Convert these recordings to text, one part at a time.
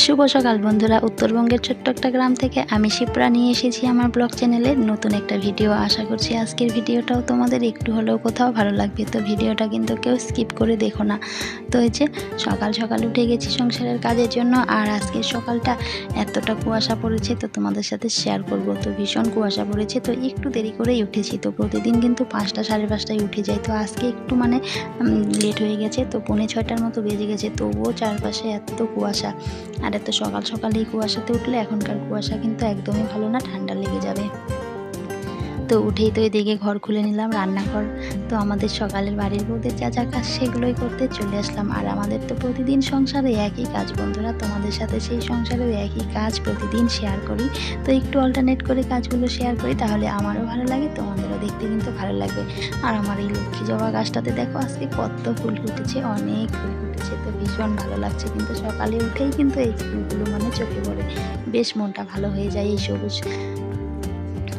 শুভ সকাল বন্ধুরা। উত্তরবঙ্গের ছোট্ট একটা গ্রাম থেকে আমি শিপ্রা নিয়ে এসেছি আমার ব্লগ চ্যানেলে। নতুন একটা ভিডিও আশা করছি আজকের ভিডিওটাও তোমাদের একটু হলেও কোথাও ভালো লাগবে। তো ভিডিওটা কিন্তু কেউ স্কিপ করে দেখো না। তো এই যে সকাল সকাল উঠে গেছি সংসারের কাজের জন্য আর আজকের সকালটা এতটা কুয়াশা পড়েছে তো তোমাদের সাথে শেয়ার করব। তো ভীষণ কুয়াশা পড়েছে তো একটু দেরি করেই উঠেছি। তো প্রতিদিন কিন্তু পাঁচটা সাড়ে পাঁচটায় উঠে যাই। তো আজকে একটু মানে লেট হয়ে গেছে। তো পৌনে ছয়টার মতো বেজে গেছে। তবুও চারপাশে এত কুয়াশা আর এত সকাল সকালেই কুয়াশাতে উঠলে এখনকার কুয়াশা কিন্তু একদমই ভালো না, ঠান্ডা লেগে যাবে। তো উঠেই তো এদিকে ঘর খুলে নিলাম, রান্নাঘর তো আমাদের সকালের বাড়ির বউদের যা যা কাজ সেগুলোই করতে চলে আসলাম। আর আমাদের তো প্রতিদিন সংসারে একই কাজ। বন্ধুরা, তোমাদের সাথে সেই সংসারেও একই কাজ প্রতিদিন শেয়ার করি। তো একটু অল্টারনেট করে কাজগুলো শেয়ার করি, তাহলে আমারও ভালো লাগে, তোমাদেরও দেখতে কিন্তু ভালো লাগবে। আর আমার এই লক্ষ্মী জবা গাছটাতে দেখো, আজকে কত ফুল ফুটেছে, অনেক ফুল ফুটেছে, তো ভীষণ ভালো লাগছে কিন্তু সকালে উঠেই কিন্তু এই ফুলগুলো মানে চোখে পড়ে। বেশ মনটা ভালো হয়ে যায় এই সবুজ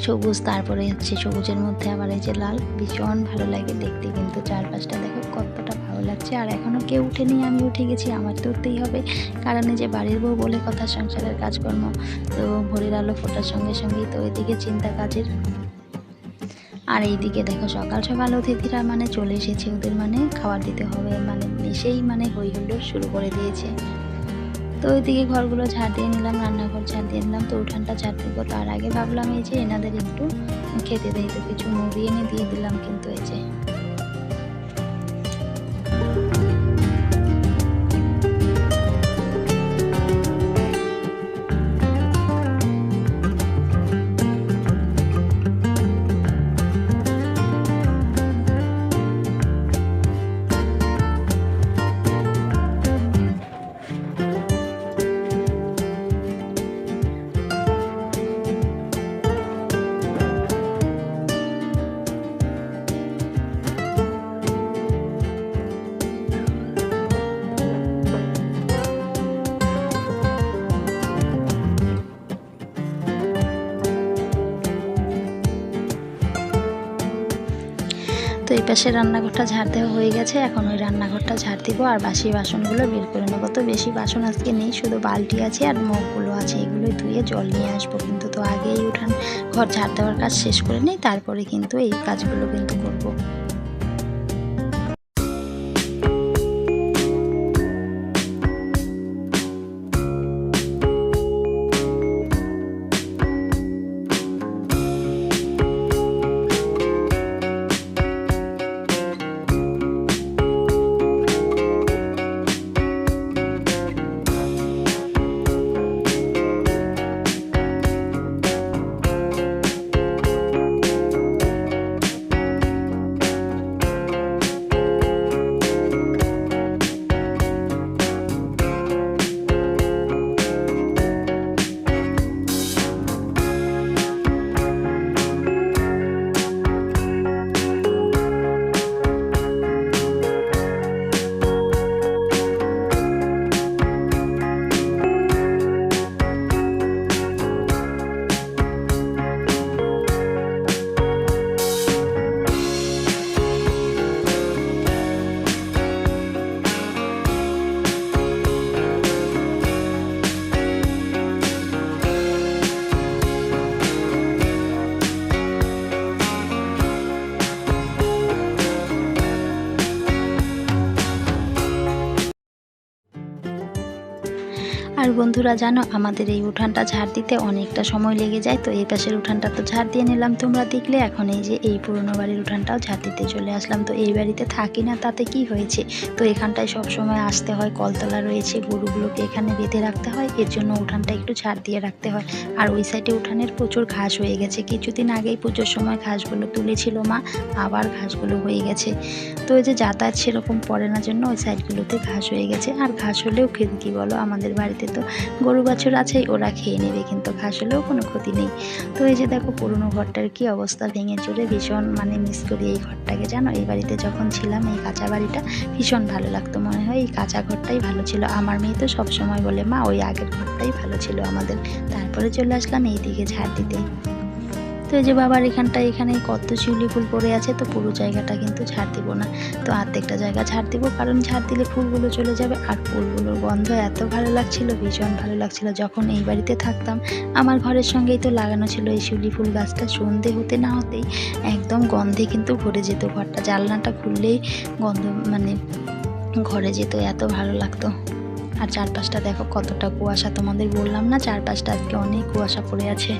সবুজ, তারপরে হচ্ছে সবুজের মধ্যে আবার এই যে লাল, ভীষণ ভালো লাগে দেখতে কিন্তু চারপাশটা দেখো কতটা ভালো লাগছে। আর এখনও কেউ উঠেনি, আমি উঠে গেছি, আমার তো উঠতেই হবে। কারণ এই যে বাড়ির বউ বলে কথা, সংসারের কাজকর্ম, তো ভোরের আলো ফোটার সঙ্গে সঙ্গেই তো ওইদিকে চিন্তা কাজের। আর এইদিকে দেখো সকাল সকাল অতিথিরা মানে চলে এসেছে, ওদের মানে খাবার দিতে হবে মানে এসেই মানে হই শুরু করে দিয়েছে। তো ওইদিকে ঘরগুলো ঝাড় দিয়ে নিলাম, রান্নাঘর ঝাড় দিয়ে নিলাম, তো উঠানটা ঝাড় দেবো তার আগে ভাবলাম এই যে এনাদের একটু খেতে দেয় তো কিছু মুড়ি এনে দিয়ে দিলাম কিন্তু এই যে। এই পাশে রান্নাঘরটা ঝাড় দেওয়া হয়ে গেছে, এখন ওই রান্নাঘরটা ঝাড় দিব আর বাসি বাসনগুলো বের করে নেব। তো বেশি বাসন আজকে নেই, শুধু বালতি আছে আর মগগুলো আছে এগুলো ধুয়ে জল নিয়ে আসব। কিন্তু তো আগেই উঠান, ঘর ঝাড় দেওয়ার কাজ শেষ করে নেই, তারপরে কিন্তু এই কাজগুলো কিন্তু করব। আর বন্ধুরা, জানো, আমাদের এই উঠানটা ঝাড় দিতে অনেকটা সময় লেগে যায়, তো এই পাশের উঠানটা তো ঝাড় দিয়ে নিলাম। তোমরা দেখলে এখন এই যে এই পুরনো বাড়ির উঠানটাও ঝাড় দিতে চলে আসলাম। তো এই বাড়িতে থাকি না, তাতে কি হয়েছে? তো এখানটায় সব সময় আসতে হয়, কলতলা রয়েছে, গরুগুলোকে এখানে বেঁধে রাখতে হয়, এর জন্য উঠানটা একটু ঝাড় দিয়ে রাখতে হয়। আর ওই সাইডে উঠানের প্রচুর ঘাস হয়ে গেছে, কিছুদিন আগেই পুজোর সময় ঘাসগুলো তুলেছিল মা, আবার ঘাসগুলো হয়ে গেছে। তো ওই যে যাতায়াত সেরকম পড়ে না জন্য ওই সাইডগুলোতে ঘাস হয়ে গেছে, আর ঘাস হলেও খেতে কি বলো, আমাদের বাড়িতে তো গরু বাছুর আছেই, ওরা খেয়ে নেবে কিন্তু ঘাস হলেও কোনো ক্ষতি নেই। তো এই যে দেখো পুরনো ঘরটার কি অবস্থা ভেঙে চলে ভীষণ মানে মিস করি এই ঘরটাকে, জানো? এই বাড়িতে যখন ছিলাম, এই কাঁচা বাড়িটা ভীষণ ভালো লাগতো মনে হয়, এই কাঁচা ঘরটাই ভালো ছিল। আমার মেয়ে তো সবসময় বলে, মা, ওই আগের ঘরটাই ভালো ছিল আমাদের। তারপরে চলে আসলাম এই দিকে ঝাড় দিতে। তো এই যে বাবার এখানটা, এখানে কত শিউলি ফুল পড়ে আছে, তো পুরো জায়গাটা কিন্তু ঝাড় দিব না। তো আর্ধেকটা জায়গা ঝাড় দিব, কারণ ঝাড় দিলে ফুলগুলো চলে যাবে আর ফুলগুলোর গন্ধ এত ভালো লাগছিল, ভীষণ ভালো লাগছিল। যখন এই বাড়িতে থাকতাম, আমার ঘরের সঙ্গেই তো লাগানো ছিল এই শিউলি ফুল গাছটা, সন্ধে হতে না হতেই একদম গন্ধে কিন্তু ভরে যেত ঘরটা, জানলাটা খুললেই গন্ধ মানে ঘরে যেত, এত ভালো লাগতো। আর চারপাশটা দেখো কতটা কুয়াশা, তোমাদের বললাম না চারপাশটা আজকে অনেক কুয়াশা পড়ে আছে।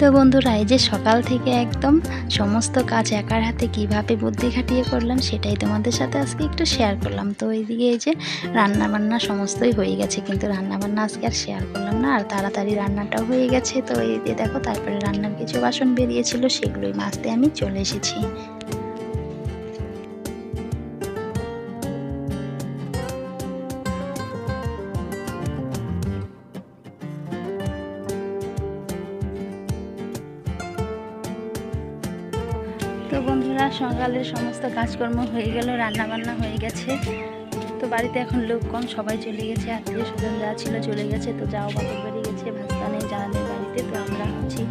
তো বন্ধুরা, এই যে সকাল থেকে একদম সমস্ত কাজ একার হাতে কীভাবে বুদ্ধি খাটিয়ে করলাম সেটাই তোমাদের সাথে আজকে একটু শেয়ার করলাম। তো এইদিকে এই যে রান্নাবান্না সমস্তই হয়ে গেছে, কিন্তু রান্নাবান্না আজকে আর শেয়ার করলাম না, আর তাড়াতাড়ি রান্নাটাও হয়ে গেছে। তো এই দেখো, তারপরে রান্নার কিছু বাসন বেরিয়েছিল, সেগুলোই মাজতে আমি চলে এসেছি। সকালের সমস্ত কাজকর্ম হয়ে গেল রান্না বান্না হয়ে গেছে। তো বাড়িতে এখন লোক কম, সবাই চলে গেছে, আত্মীয় স্বজন যা ছিল চলে গেছে। তো যাও, বাপের বাড়ি গেছে ভাস্তা নেই বাড়িতে। তো আমরা হচ্ছি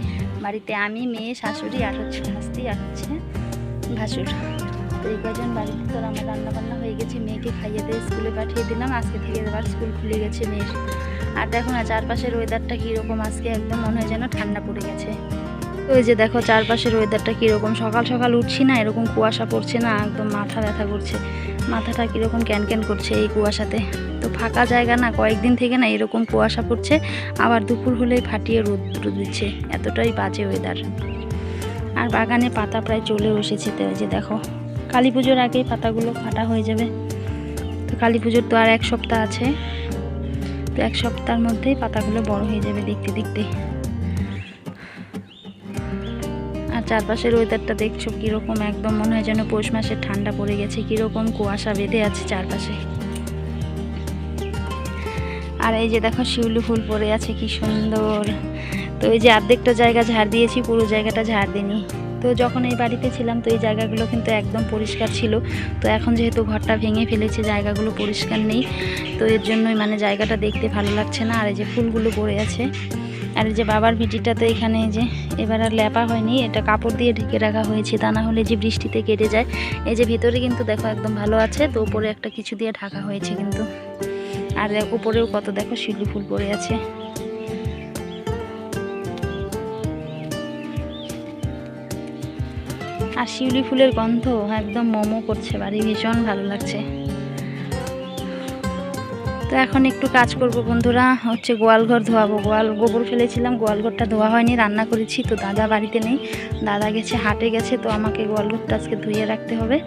বাড়িতে আমি, মেয়ে, শাশুড়ি আর হচ্ছে ভাস্তি আর হচ্ছে ভাসুর। তো এই কজন বাড়িতে? তো আমার রান্না বান্না হয়ে গেছে, মেয়েকে খাইয়ে দিয়ে স্কুলে পাঠিয়ে দিলাম। আজকে থেকে এবার স্কুল খুলে গেছে মেয়ের। আর দেখো না, চারপাশের ওয়েদারটা কীরকম? আজকে একদম মনে হয় যেন ঠান্ডা পড়ে গেছে। এই যে দেখো চারপাশের ওয়েদারটা কীরকম? সকাল সকাল উঠছি না, এরকম কুয়াশা পড়ছে না, একদম মাথা ব্যথা করছে। মাথাটা কীরকম ক্যান ক্যান করছে এই কুয়াশাতে। তো ফাঁকা জায়গা না, কয়েকদিন থেকে না এরকম কুয়াশা পড়ছে, আবার দুপুর হলেই ফাটিয়ে রোদ দিচ্ছে। এতটাই বাজে ওয়েদার আর বাগানে পাতা প্রায় চলেও এসেছে তো যে দেখো। কালী পুজোর আগেই পাতাগুলো ফাটা হয়ে যাবে। তো কালী পুজোর তো আর এক সপ্তাহ আছে। তো এক সপ্তাহের মধ্যেই পাতাগুলো বড় হয়ে যাবে দেখতে দেখতে। চারপাশের ওয়েদারটা দেখছ কীরকম? একদম মনে হয় যেন পৌষ মাসে ঠান্ডা পড়ে গেছে, কীরকম কুয়াশা বেঁধে আছে চারপাশে। আর এই যে দেখো শিউলি ফুল পড়ে আছে, কি সুন্দর। তো এই যে অর্ধেকটা জায়গা ঝাড় দিয়েছি, পুরো জায়গাটা ঝাড় দিইনি। তো যখন এই বাড়িতে ছিলাম, তো এই জায়গাগুলো কিন্তু একদম পরিষ্কার ছিল। তো এখন যেহেতু ঘরটা ভেঙে ফেলেছে, জায়গাগুলো পরিষ্কার নেই। তো এর জন্যই মানে জায়গাটা দেখতে ভালো লাগছে না। আর এই যে ফুলগুলো পড়ে আছে আর যে বাবার ভিটিটা তো এখানে যে এবার আর ল্যাপা হয়নি, এটা কাপড় দিয়ে ঢেকে রাখা হয়েছে, তা না হলে যে বৃষ্টিতে কেটে যায়। এই যে ভিতরে কিন্তু দেখো একদম ভালো আছে, তো উপরে একটা কিছু দিয়ে ঢাকা হয়েছে কিন্তু। আর উপরেও কত দেখো শিউলি ফুল পড়ে আছে। আর শিউলি ফুলের গন্ধ, একদম মোমো করছে, বাড়ি ভীষণ ভালো লাগছে। তো এখন একটু কাজ করব বন্ধুরা, হচ্ছে গোয়ালঘর ধোয়াবো। গোয়াল, গোবর ফেলেছিলাম, গোয়ালঘরটা ধোয়া হয়নি, রান্না করেছি, তো দাদা বাড়িতে নেই। দাদা গেছে, হাটে গেছে, তো আমাকে গোয়ালঘরটা আজকে ধুয়ে রাখতে হবে।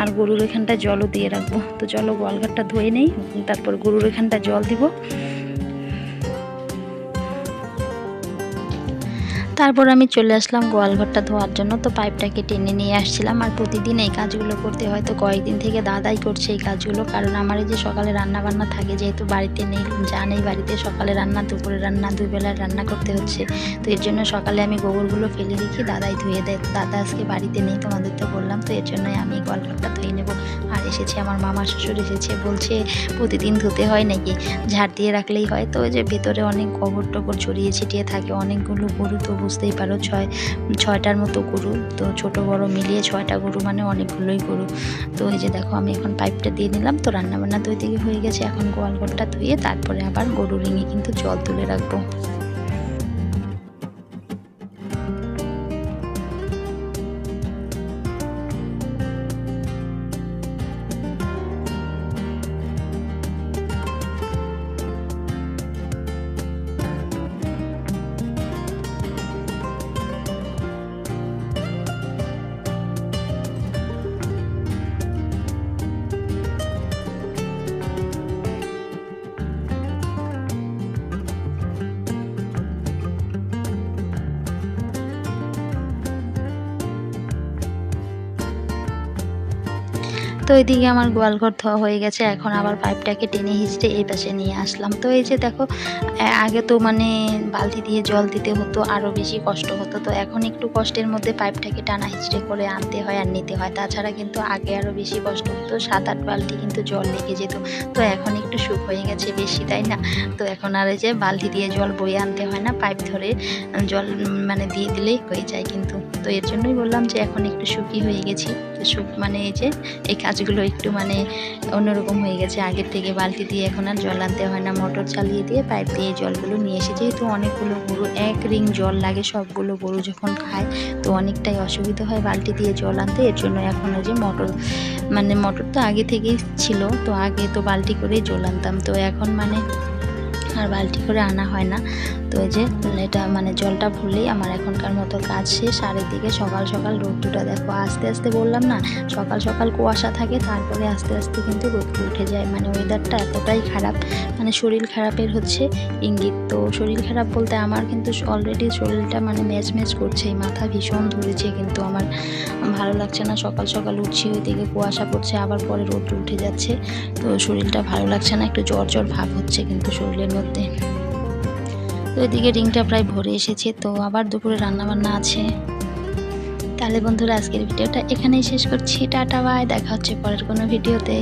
আর গরুর এখানটা জলও দিয়ে রাখব। তো চলো গোয়ালঘরটা ধুয়ে নেই, তারপর গরুর এখানটা জল দিব। তারপর আমি চলে আসলাম গোয়ালঘরটা ধোয়ার জন্য। তো পাইপটাকে টেনে নিয়ে আসছিলাম আর প্রতিদিন এই কাজগুলো করতে হয়তো কয়েকদিন থেকে দাদাই করছে এই কাজগুলো। কারণ আমার এই যে সকালে রান্না বান্না থাকে, যেহেতু বাড়িতে নেই, যা নেই বাড়িতে, সকালে রান্না, দুপুরে রান্না দুবেলার রান্না করতে হচ্ছে। তো এর জন্য সকালে আমি গোবরগুলো ফেলে রেখি দাদাই ধুয়ে দেয়। দাদা আজকে বাড়িতে নেই তোমাদের তো বললাম, তো এর জন্যই আমি গোয়ালঘরটা ধুয়ে নেব। আর এসেছে আমার মামা শ্বশুর, এসেছে, বলছে প্রতিদিন ধুতে হয় নাকি? ঝাড় দিয়ে রাখলেই হয়। তো ওই যে ভেতরে অনেক গোবর টোবর ছড়িয়ে ছিটিয়ে থাকে, অনেকগুলো গরু তো বুঝতেই পারো, ছয়, ছয়টার মতো গরু। তো ছোট বড় মিলিয়ে ছয়টা গরু মানে অনেকগুলোই গরু। তো এই যে দেখো, আমি এখন পাইপটা দিয়ে নিলাম। তো রান্নাবান্না দুই দিকে হয়ে গেছে। এখন গোয়ালঘরটা ধুয়ে তারপরে আবার গরু রিঙে কিন্তু জল তুলে রাখব। তো এদিকে আমার গোয়ালঘর ধোয়া হয়ে গেছে, এখন আবার পাইপটাকে টেনে হিঁচড়ে এই পাশে নিয়ে আসলাম। তো এই যে দেখো আগে তো মানে বালতি দিয়ে জল দিতে হতো আরও বেশি কষ্ট হতো। তো এখন একটু কষ্টের মধ্যে পাইপটাকে টানা হিঁচড়ে করে আনতে হয় আর নিতে হয়। তাছাড়া কিন্তু আগে আরও বেশি কষ্ট হতো সাত আট বালতি কিন্তু জল লেগে যেত। তো এখন একটু সুখ হয়ে গেছে বেশি, তাই না? তো এখন আর এই যে বালতি দিয়ে জল বয়ে আনতে হয় না, পাইপ ধরে জল মানে দিয়ে দিলেই হয়ে যায় কিন্তু। তো এর জন্যই বললাম যে এখন একটু সুখী হয়ে গেছি। সুখ মানে এই যে, এই কাজগুলো একটু মানে অন্যরকম হয়ে গেছে। আগের থেকে বালতি দিয়ে এখন আর জল আনতে হয় না। মোটর চালিয়ে দিয়ে পাইপ দিয়ে জলগুলো নিয়ে এসে, যেহেতু অনেকগুলো গরু, এক রিং জল লাগে সবগুলো গরু যখন খায়, তো অনেকটাই অসুবিধা হয় বালতি দিয়ে জল আনতে। এর জন্য এখন ওই যে মোটর মানে মোটর তো আগে থেকেই ছিল, তো আগে তো বালতি করেই জল আনতাম। তো এখন মানে আর বালতি করে আনা হয় না। তো এই যে, এটা মানে জলটা ভরলেই আমার এখনকার মতো কাজ শেষ। আর এদিকে সকাল সকাল রোদ্দুটা দেখো, আস্তে আস্তে বললাম না, সকাল সকাল কুয়াশা থাকে, তারপরে আস্তে আস্তে কিন্তু রোদ্দুর উঠে যায়। মানে ওয়েদারটা এতটাই খারাপ মানে শরীর খারাপের হচ্ছে ইঙ্গিত। তো শরীর খারাপ বলতে আমার কিন্তু অলরেডি শরীরটা মানে ম্যাচ ম্যাচ করছে, এই মাথা ভীষণ ধরেছে কিন্তু আমার। ভালো লাগছে না, সকাল সকাল উঠছি, ওইদিকে কুয়াশা পড়ছে, আবার পরে রোদ্দুর উঠে যাচ্ছে। তো শরীরটা ভালো লাগছে না, একটু জ্বর জ্বর ভাব হচ্ছে কিন্তু শরীরের মধ্যে। তো এদিকে রিংটা প্রায় ভরে এসেছে, তো আবার দুপুরে রান্নাবান্না আছে। তাহলে বন্ধুরা, আজকের ভিডিওটা এখানেই শেষ করছি। টাটা, বাই। দেখা হচ্ছে পরের কোনো ভিডিওতে।